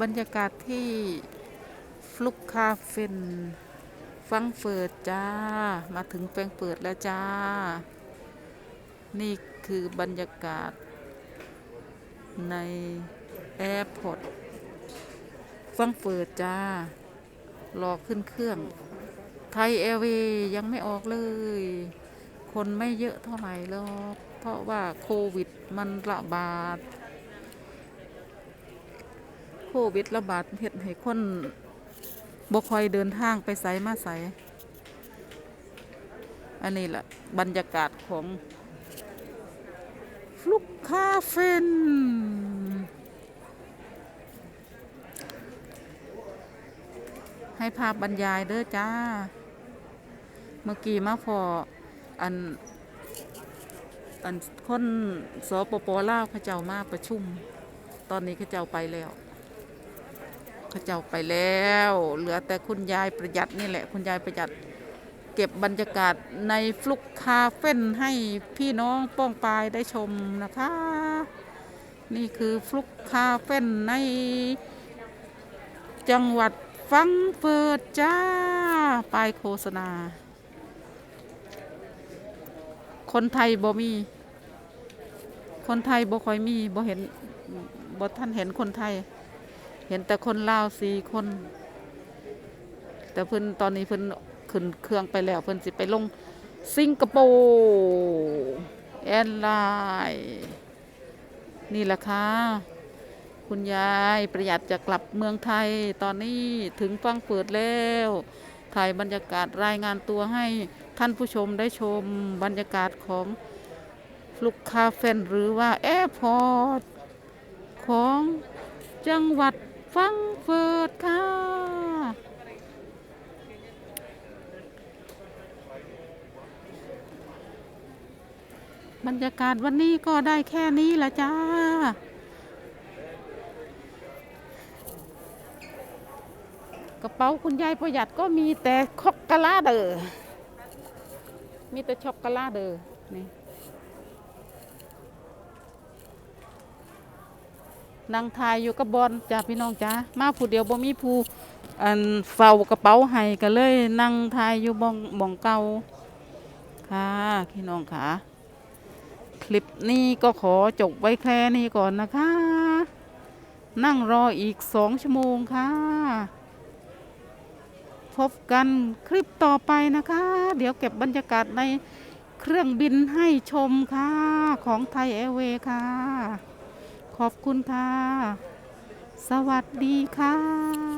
บรรยากาศที่ฟลุกคาเฟนฟังเฟิร์ตจ้า มาถึงแฟรงเปิดแล้วจ้า นี่คือบรรยากาศ ในแอร์พอร์ตฟังเฟิร์ตจ้า รอขึ้นเครื่อง ไทยแอร์เวย์ยังไม่ออกเลย คนไม่เยอะเท่าไหร่หรอก เพราะว่าโควิดมันระบาด โควิดระบาดเฮ็ดให้คนบ่ค่อยเดินทางไปไสมาไสอันนี้แหละบรรยากาศของฟลุกคาเฟนให้ภาพบรรยายเด้อจ้า เมื่อกี้มาพออัน อันคนสปปลาวเขาเจ้ามาประชุม ตอนนี้เขาเจ้าไปแล้ว เขาเจ้าไปแล้ว เหลือแต่คุณยายประหยัดนี่แหละ คุณยายประหยัดเก็บบรรยากาศในฟลุกคาเฟ่นให้พี่น้องป้องปายได้ชมนะคะ นี่คือฟลุกคาเฟ่นในจังหวัดฟังเฟิร์ตจ้าปลายโฆษณา คนไทยบ่มี คนไทยบ่ค่อยมีบ่เห็นบ่ท่านเห็นคนไทย เห็นแต่คนลาวสี่คน แต่เพิ่นตอนนี้เพิ่นขึ้นเครื่องไปแล้วเพิ่นสิไปลงสิงคโปร์แอร์ไลน์นี่แหละค่ะ คุณยายประหยัดจะกลับเมืองไทยตอนนี้ถึงฟังเปิดแล้ว ถ่ายบรรยากาศรายงานตัวให้ท่านผู้ชมได้ชมบรรยากาศของลูกคาเฟนหรือว่าแอร์พอร์ตของจังหวัด ฟังเฟิร์ตค่ะ บรรยากาศวันนี้ก็ได้แค่นี้ละจ้า กระเป๋าคุณยายประหยัดก็มีแต่ช็อกโกแลาเดอมีแต่ช็อกโกแลาเดอนี่ นางทายอยู่กับบอลจ้าพี่น้องจ้ามาผู้เดียวบ่มีผู้อันเฝ้ากระเป๋าให้ก็เลย นั่งทายอยู่บองบองเก่าค่ะพี่น้องค่ะ คลิปนี้ก็ขอจบไว้แค่นี้ก่อนนะคะ นั่งรออีกสองชั่วโมงค่ะ พบกันคลิปต่อไปนะคะ เดี๋ยวเก็บบรรยากาศในเครื่องบินให้ชมค่ะ ของไทยแอร์เวย์ค่ะ ขอบคุณค่ะ สวัสดีค่ะ